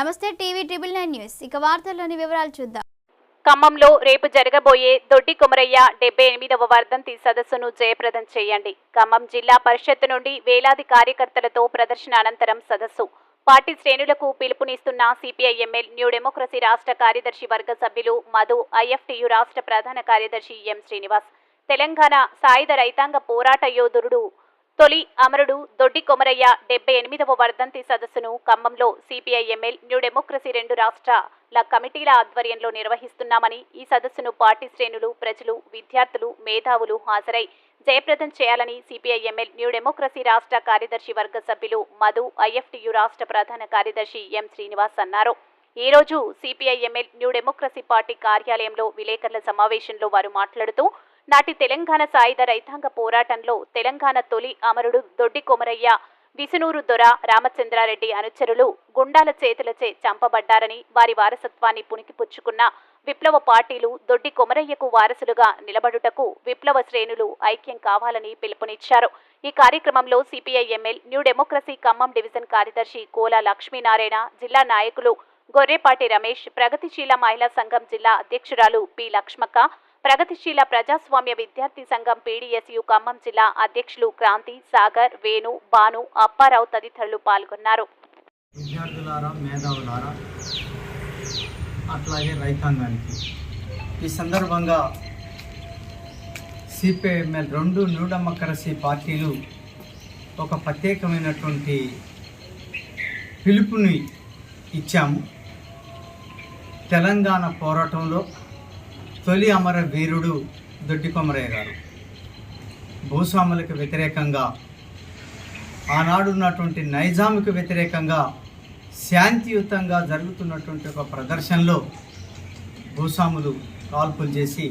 నమస్తే TV triple nine news. ఇక వార్తల్లోని వివరాలు చూద్దాం. ఖమ్మంలో రేపు జరగబోయే దొడ్డి కొమరయ్య డెబ్బై ఎనిమిదవ వర్ధంతి సదస్సును జయప్రదం చేయండి. ఖమ్మం జిల్లా పరిషత్ నుండి వేలాది కార్యకర్తలతో ప్రదర్శన అనంతరం సదస్సు. పార్టీ శ్రేణులకు పిలుపునిస్తున్న సిపిఐ ఎంఎల్ న్యూ డెమోక్రసీ రాష్ట్ర కార్యదర్శి వర్గ సభ్యులు మధు ఐఎఫ్టియు రాష్ట్ర ప్రధాన కార్యదర్శి ఎం శ్రీనివాస్. తెలంగాణ సాయుధ రైతాంగ పోరాట యోధుడు తొలి అమరుడు దొడ్డి కొమరయ్య డెబ్బై ఎనిమిదవ వర్ధంతి సదస్సును ఖమ్మంలో సిపిఐ ఎంఎల్ న్యూ డెమోక్రసీ రెండు రాష్ట్రాల కమిటీల ఆధ్వర్యంలో నిర్వహిస్తున్నామని ఈ సదస్సును పార్టీ శ్రేణులు ప్రజలు విద్యార్థులు మేధావులు హాజరై జయప్రదం చేయాలని సిపిఐ ఎంఎల్ న్యూ డెమోక్రసీ రాష్ట్ర కార్యదర్శి వర్గ సభ్యులు మధు ఐఎఫ్టియు రాష్ట్ర ప్రధాన కార్యదర్శి ఎం శ్రీనివాస్ అన్నారు. ఈ రోజు CPI ML new democracy party కార్యాలయంలో విలేకరుల సమావేశంలో వారు మాట్లాడుతూ నాటి తెలంగాణ సాయుధ రైతాంగ పోరాటంలో తెలంగాణ తొలి అమరుడు దొడ్డి కొమరయ్య విసునూరు దొర రామచంద్రారెడ్డి అనుచరులు గుండాల చేతులచే చంపబడ్డారని వారి వారసత్వాన్ని పుణికిపుచ్చుకున్న విప్లవ పార్టీలు దొడ్డి కొమరయ్యకు వారసులుగా నిలబడుటకు విప్లవ శ్రేణులు ఐక్యం కావాలని పిలుపునిచ్చారు. ఈ కార్యక్రమంలో CPI ML new democracy Khammam division కార్యదర్శి కోలా లక్ష్మీనారాయణ జిల్లా నాయకులు గొర్రెపాటి రమేష్ ప్రగతిశీల మహిళా సంఘం జిల్లా అధ్యక్షురాలు పి లక్ష్మక్క ప్రగతిశీల ప్రజాస్వామ్య విద్యార్థి సంఘం పీడీఎస్యు ఖమ్మం జిల్లా అధ్యక్షులు క్రాంతి సాగర్ వేణు భాను అప్పారావు తదితరులు పాల్గొన్నారు. విద్యార్థులారా మేధావులారా అట్లాగే రైతాంగానికి. ఈ సందర్భంగా సిపిఐఎంఎల్ రెండు నూడమ్మకరసి పార్టీలు ఒక ప్రత్యేకమైనటువంటి పిలుపుని ఇచ్చాము. తెలంగాణ పోరాటంలో తొలి అమర వీరుడు దొడ్డికొమరయ్య గారు. భూస్వాములకు వ్యతిరేకంగా ఆనాడు ఉన్నటువంటి వ్యతిరేకంగా శాంతియుతంగా జరుగుతున్నటువంటి ఒక ప్రదర్శనలో భూస్వాములు కాల్పులు చేసి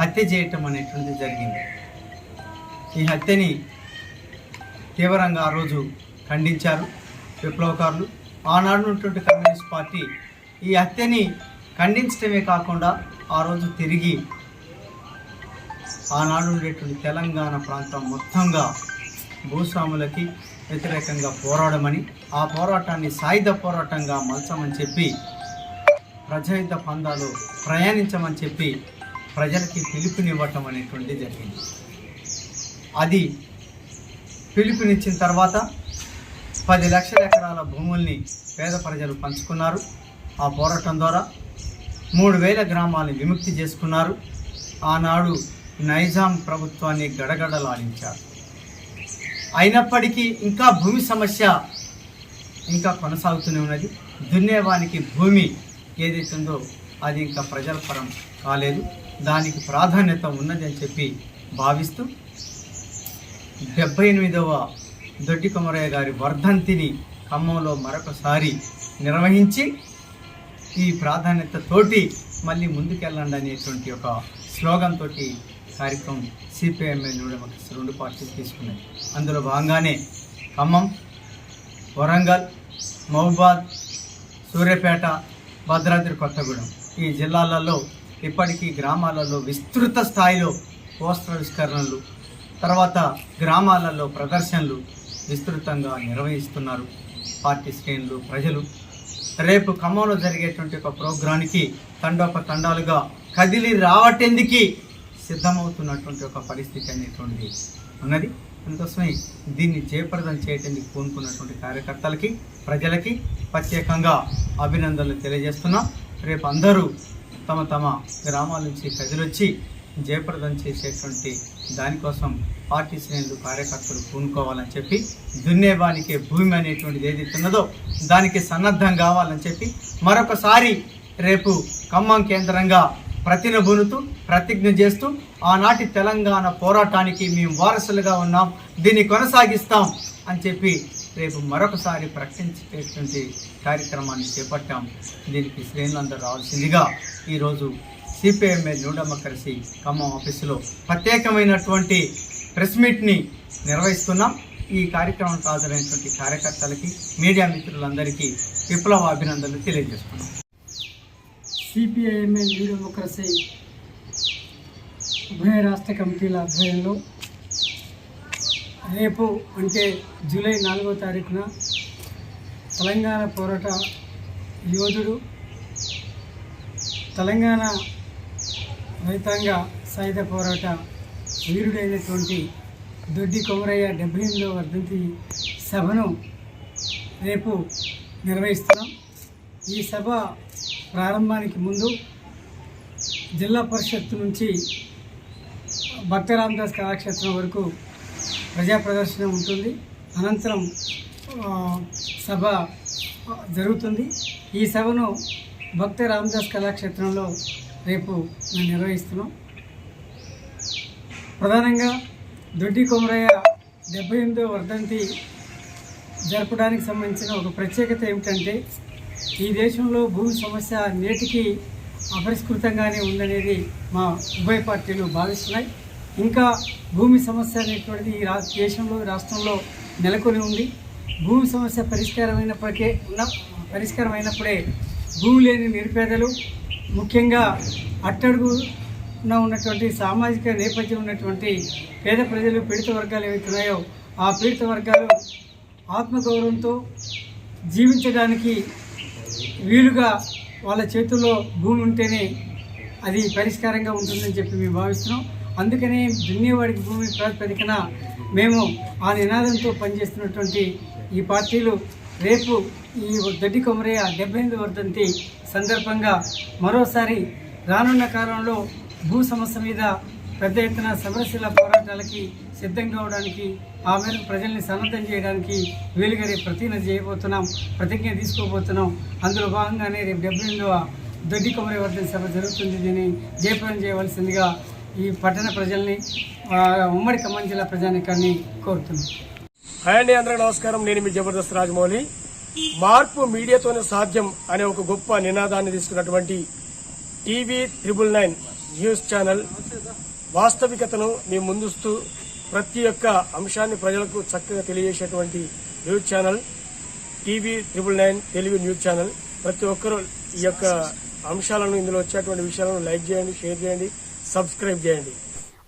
హత్య చేయటం అనేటువంటిది జరిగింది. ఈ హత్యని తీవ్రంగా ఆ రోజు ఖండించారు విప్లవకారులు. ఆనాడు ఉన్నటువంటి కమ్యూనిస్ట్ పార్టీ ఈ హత్యని ఖండించడమే కాకుండా ఆ రోజు తిరిగి ఆనాడు ఉండేటువంటి తెలంగాణ ప్రాంతం మొత్తంగా భూస్వాములకి వ్యతిరేకంగా పోరాడమని ఆ పోరాటాన్ని సాయుధ పోరాటంగా మలచమని చెప్పి ప్రజాయుద్ధ పందాలు ప్రయాణించమని చెప్పి ప్రజలకి పిలుపునివ్వటం అనేటువంటిది జరిగింది. అది పిలుపునిచ్చిన తర్వాత పది లక్షల ఎకరాల భూముల్ని పేద ప్రజలు పంచుకున్నారు. ఆ పోరాటం ద్వారా మూడు వేల గ్రామాలు విముక్తి చేసుకున్నారు. ఆనాడు నైజాం ప్రభుత్వాన్ని గడగడలాడించారు. అయినప్పటికీ ఇంకా భూమి సమస్య ఇంకా కొనసాగుతూనే ఉన్నది. దున్నేవానికి భూమి ఏదైతే ఉందో అది ఇంకా ప్రజలపరం కాలేదు. దానికి ప్రాధాన్యత ఉన్నది అని చెప్పి భావిస్తూ డెబ్బై ఎనిమిదవ దొడ్డి కొమరయ్య గారి వర్ధంతిని ఖమ్మంలో మరొకసారి నిర్వహించి ఈ ప్రాధాన్యతతోటి మళ్ళీ ముందుకెళ్ళండి అనేటువంటి ఒక స్లోగన్ తోటి కార్యక్రమం సిపిఐఎంఏ న్యూడెమోక్రసీ రెండు పార్టీలు తీసుకున్నాయి. అందులో భాగంగానే ఖమ్మం వరంగల్ మహబాద్ సూర్యాపేట భద్రాద్రి కొత్తగూడెం ఈ జిల్లాలలో ఇప్పటికీ గ్రామాలలో విస్తృత స్థాయిలో పోస్టర్ ఆవిష్కరణలు తర్వాత గ్రామాలలో ప్రదర్శనలు విస్తృతంగా నిర్వహిస్తున్నారు. పార్టీ శ్రేణులు ప్రజలు రేపు ఖమ్మంలో జరిగేటువంటి ఒక ప్రోగ్రానికి తండోపతండాలుగా కదిలి రావటెందుకు సిద్ధమవుతున్నటువంటి ఒక పరిస్థితి అనేటువంటి ఉన్నది. అందుకోసమే దీన్ని జయప్రదం చేయటానికి పూనుకున్నటువంటి కార్యకర్తలకి ప్రజలకి ప్రత్యేకంగా అభినందనలు తెలియజేస్తున్నా. రేపు అందరూ తమ తమ గ్రామాల నుంచి కదిలొచ్చి జయప్రదం చేసేటువంటి దానికోసం పార్టీ శ్రేణులు కార్యకర్తలు పూనుకోవాలని చెప్పి దున్నేవానికి భూమి అనేటువంటిది ఏదైతే ఉన్నదో దానికి సన్నద్ధం కావాలని చెప్పి మరొకసారి రేపు ఖమ్మం కేంద్రంగా ప్రతినబునుతూ ప్రతిజ్ఞ చేస్తూ ఆనాటి తెలంగాణ పోరాటానికి మేము వారసులుగా ఉన్నాం. దీన్ని కొనసాగిస్తాం అని చెప్పి రేపు మరొకసారి ప్రకటించేటువంటి కార్యక్రమాన్ని చేపట్టాం. దీనికి శ్రేణులందరూ రావాల్సిందిగా ఈరోజు సిపిఎంఏ న్యూ ఖమ్మం ఆఫీసులో ప్రత్యేకమైనటువంటి ప్రెస్ మీట్ని నిర్వహిస్తున్నాం. ఈ కార్యక్రమానికి హాజరైనటువంటి కార్యకర్తలకి మీడియా మిత్రులందరికీ విప్లవ అభినందనలు తెలియజేస్తున్నాం. సిపిఐఎంఏ న్యూ డెమోక్రసీ ఉభయ రాష్ట్ర కమిటీల ఆధ్వర్యంలో రేపు అంటే జూలై నాలుగో తారీఖున తెలంగాణ పోరాట యోధుడు తెలంగాణ రైతాంగ సాయుధ పోరాట వీరుడైనటువంటి దొడ్డి కొమరయ్య డెబ్బై ఎనిమిదో వర్ధంతి సభను రేపు నిర్వహిస్తున్నాం. ఈ సభ ప్రారంభానికి ముందు జిల్లా పరిషత్ నుంచి భక్త రామదాస్ కళాక్షేత్రం వరకు ప్రజా ప్రదర్శన ఉంటుంది. అనంతరం సభ జరుగుతుంది. ఈ సభను భక్త రామదాస్ కళాక్షేత్రంలో రేపు మేము నిర్వహిస్తున్నాం. ప్రధానంగా దొడ్డి కొమరయ్య డెబ్బై ఎనిమిదో వర్ధంతి జరపడానికి సంబంధించిన ఒక ప్రత్యేకత ఏమిటంటే ఈ దేశంలో భూమి సమస్య నేటికి అపరిష్కృతంగానే ఉందనేది మా ఉభయ పార్టీలు భావిస్తున్నాయి. ఇంకా భూమి సమస్య అనేటువంటిది ఈ రా దేశంలో రాష్ట్రంలో నెలకొని ఉంది. భూమి సమస్య పరిష్కారమైనప్పటికే ఉన్న పరిష్కారమైనప్పుడే భూమి లేని నిరుపేదలు ముఖ్యంగా అట్టడుగున ఉన్నటువంటి సామాజిక నేపథ్యం ఉన్నటువంటి పేద ప్రజలు పీడిత వర్గాలు ఏవైతున్నాయో ఆ పీడిత వర్గాలు ఆత్మగౌరవంతో జీవించడానికి వీలుగా వాళ్ళ చేతుల్లో భూమి ఉంటేనే అది పరిష్కారంగా ఉంటుందని చెప్పి మేము భావిస్తున్నాం. అందుకనే దున్నేవాడికి భూమి ప్రాతిపదికన మేము ఆ నినాదంతో పనిచేస్తున్నటువంటి ఈ పార్టీలు రేపు ఈ గడ్డి కొమరయ్య డెబ్బై ఎనిమిది వర్ధంతి సందర్భంగా మరోసారి రానున్న కాలంలో భూ సమస్య మీద పెద్ద ఎత్తున సమరశీల పోరాటాలకి సిద్ధం కావడానికి ఆ మేరకు ప్రజల్ని సన్నద్ధం చేయడానికి వీలుగా రేపు ప్రతిజ్ఞ చేయబోతున్నాం ప్రతిజ్ఞ తీసుకోబోతున్నాం. అందులో భాగంగానే రేపు డెబ్బై ఎనిమిదవ దొడ్డి కొమరి వర్ధన సభ జరుగుతుంది. దీన్ని జయప్రదం చేయవలసిందిగా ఈ పట్టణ ప్రజల్ని ఉమ్మడి ఖమ్మం జిల్లా ప్రజానికాన్ని కోరుతున్నాం. హాయ్ అండి అందరికీ నమస్కారం. నేను మీ జబర్దస్త్ రాజమౌళి. మార్పు మీడియాతోనే సాధ్యం అనే ఒక గొప్ప నినాదాన్ని తీసుకున్నటువంటి TV triple nine news channel వాస్తవికతను మీ ముందుస్తూ ప్రతి ఒక్క అంశాన్ని ప్రజలకు చక్కగా తెలియజేసేటువంటి news channel TV triple nine Telugu news channel. ప్రతి ఒక్కరూ ఈ యొక్క అంశాలను ఇందులో వచ్చేటువంటి విషయాలను లైక్ చేయండి షేర్ చేయండి సబ్స్క్రైబ్ చేయండి.